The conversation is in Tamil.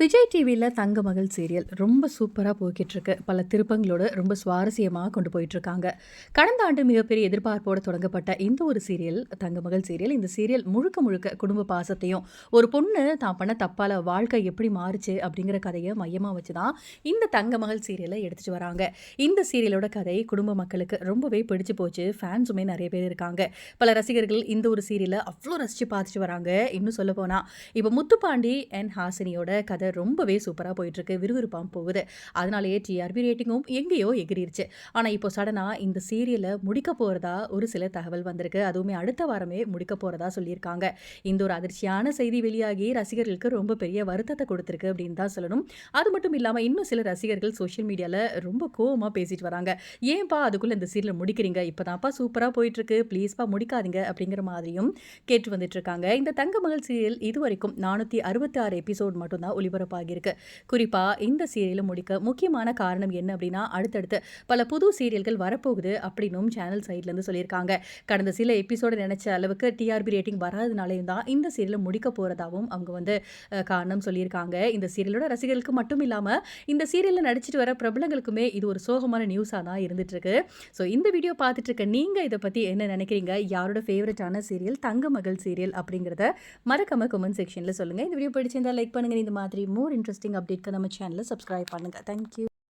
விஜய் டிவியில் தங்க மகள் சீரியல் ரொம்ப சூப்பராக போய்கிட்டுருக்கு. பல திருப்பங்களோட ரொம்ப சுவாரஸ்யமாக கொண்டு போயிட்டுருக்காங்க. கடந்த ஆண்டு மிகப்பெரிய எதிர்பார்ப்போடு தொடங்கப்பட்ட இந்த ஒரு சீரியல் தங்க மகள் சீரியல் இந்த சீரியல் முழுக்க முழுக்க குடும்ப பாசத்தையும் ஒரு பொண்ணு தான் பண்ண தப்பால் வாழ்க்கை எப்படி மாறுச்சு அப்படிங்கிற கதையை மையமாக வச்சு தான் இந்த தங்க மகள் சீரியலை எடுத்துட்டு வராங்க. இந்த சீரியலோட கதை குடும்ப மக்களுக்கு ரொம்பவே பிடிச்சு போச்சு. ஃபேன்ஸுமே நிறைய பேர் இருக்காங்க. பல ரசிகர்கள் இந்த ஒரு சீரியலை அவ்வளோ ரசித்து பார்த்துட்டு வராங்க. இன்னும் சொல்ல போனால் இப்போ முத்துப்பாண்டி அண்ட் ஹாசினியோட கதை ரொம்பவே சூப்பராக போயிட்டுருக்கு. விறுவிறுப்பாக போகுது. அதனாலேயே டிஆர்பி ரேட்டிங்கும் எங்கேயோ எகிரிருச்சு. ஆனால் இப்போ சடனாக இந்த சீரியலை முடிக்க போகிறதா ஒரு சில தகவல் வந்திருக்கு. அதுவுமே அடுத்த வாரமே முடிக்க போகிறதா சொல்லியிருக்காங்க. இந்த ஒரு அதிர்ச்சியான செய்தி வெளியாகி ரசிகர்களுக்கு ரொம்ப பெரிய வருத்தத்தை கொடுத்துருக்கு அப்படின்னு தான் சொல்லணும். அது மட்டும் இல்லாமல் இன்னும் சில ரசிகர்கள் சோஷியல் மீடியாவில் ரொம்ப கோவமாக பேசிட்டு வராங்க. ஏன்பா அதுக்குள்ளே இந்த சீரியலை முடிக்கிறீங்க? இப்போ தான்ப்பா சூப்பராக போயிட்டுருக்கு ப்ளீஸ்ப்பா முடிக்காதீங்க அப்படிங்கிற மாதிரியும் கேட்டு வந்துட்டு இருக்காங்க. இந்த தங்கமகள் சீரியல் இது வரைக்கும் நானூற்றி அறுபத்தி ஆறு எபிசோட் மட்டும்தான் ஒளிபரப்பாகியிருக்கு குறிப்பாக இந்த சீரியலை முடிக்க முக்கியமான காரணம் என்ன அப்படின்னா அடுத்தடுத்து பல புது சீரியல்கள் வரப்போகுது அப்படின்னும் சேனல் சைட்லேருந்து சொல்லியிருக்காங்க. கடந்த சில எபிசோடு நினச்ச அளவுக்கு டிஆர்பி ரேட்டிங் வராதனாலையும் தான் இந்த சீரியலை முடிக்க போகிறதாவும் அவங்க வந்து காரணம் சொல்லியிருக்காங்க. இந்த சீரியலோட ரசிகர்களுக்கு மட்டும் இல்லாமல் இந்த சீரியலில் நடிச்சிட்டு வர பிரபலங்களுக்குமே இது ஒரு சோகமான நியூஸாக தான் இருந்துட்டுருக்கு. ஸோ இந்த வீடியோ பார்த்துட்டு இருக்க நீங்கள் இதை பற்றி என்ன நினைக்கிறீங்க? யாரோட ஃபேவரட்டான சீரியல்? தங்க மகள் சீரியல் அப்படிங்கிறத மறக்காம கமெண்ட் செக்ஷனில் சொல்லுங்கள் இந்த வீடியோ பிடிச்சிருந்தால் லைக் பண்ணுங்கள் இந்த மாதிரி மாதிரி மோர் இன்ட்ரெஸ்டிங் அப்டேட்க்கு நம்ம சேனலை சப்ஸ்கிரைப் பண்ணுங்கள் தேங்க்யூ